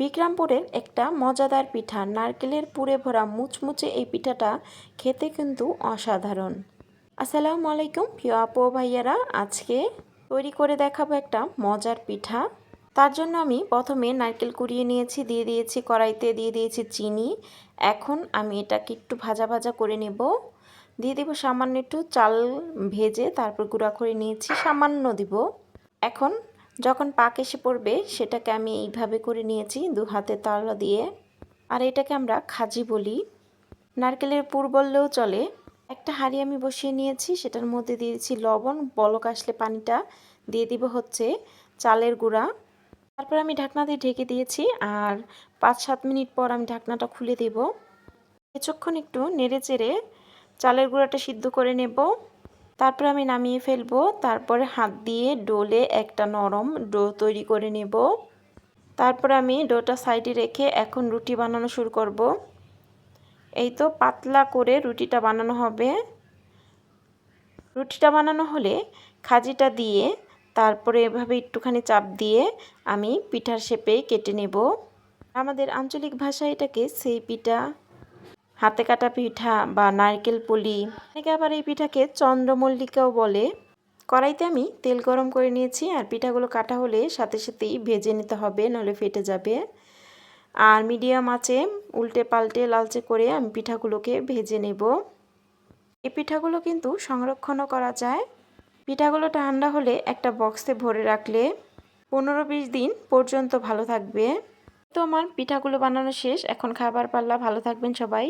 বিক্রমপুরের একটা মজাদার পিঠা। নারকেলের পুরে ভরা মুচমুচে এই পিঠাটা খেতে কিন্তু অসাধারণ। আসসালামু আলাইকুম প্রিয় আপু ভাইয়ারা, আজকে তৈরি করে দেখাবো একটা মজার পিঠা। তার জন্য আমি প্রথমে নারকেল কুড়িয়ে নিয়েছি, দিয়ে দিয়েছি কড়াইতে, দিয়ে দিয়েছি চিনি। এখন আমি এটাকে একটু ভাজা ভাজা করে নেব। দিয়ে দেবো সামান্য একটু চাল ভেজে তারপর গুঁড়া করে নিয়েছি, সামান্য দিব। এখন যখন পাক এসে পড়বে, সেটাকে আমি এইভাবে করে নিয়েছি দু হাতে তালা দিয়ে। আর এটাকে আমরা খাজি বলি। নারকেলের পুর বললেও চলে। একটা হাঁড়ি আমি বসিয়ে নিয়েছি, সেটার মধ্যে দিয়েছি লবণ, বলক আসলে পানিটা দিয়ে দিব হচ্ছে চালের গুঁড়া। তারপর আমি ঢাকনা দিয়ে ঢেকে দিয়েছি আর পাঁচ সাত মিনিট পর আমি ঢাকনাটা খুলে দেব। কিছুক্ষণ একটু নেড়ে চেড়ে চালের গুঁড়াটা সিদ্ধ করে নেব। তারপর আমি নামিয়ে ফেলব। তারপরে হাত দিয়ে ডোলে একটা নরম ডো তৈরি করে নেব। তারপর আমি ডোটা সাইডে রেখে এখন রুটি বানানো শুরু করব। এই তো পাতলা করে রুটিটা বানানো হবে। রুটিটা বানানো হলে খাজিটা দিয়ে তারপরে এভাবে একটুখানি চাপ দিয়ে আমি পিঠার শেপে কেটে নেব। আমাদের আঞ্চলিক ভাষায় এটাকে সেই পিঠা হাতে কাটা পিঠা বা নারকেল পুলি। অনেকে আবার এই পিঠাকে চন্দ্রমল্লিকাও বলে। কড়াইতে আমি তেল গরম করে নিয়েছি আর পিঠাগুলো কাটা হলে সাথে সাথেই ভেজে নিতে হবে নলে ফেটে যাবে। আর মিডিয়াম আছে উল্টে পাল্টে লালচে করে আমি পিঠাগুলোকে ভেজে নেব। এই পিঠাগুলো কিন্তু সংরক্ষণও করা যায়। পিঠাগুলো ঠান্ডা হলে একটা বক্সে ভরে রাখলে পনেরো বিশ দিন পর্যন্ত ভালো থাকবে। তো আমার পিঠাগুলো বানানো শেষ, এখন খাবার পাল্লা ভালো থাকবেন সবাই।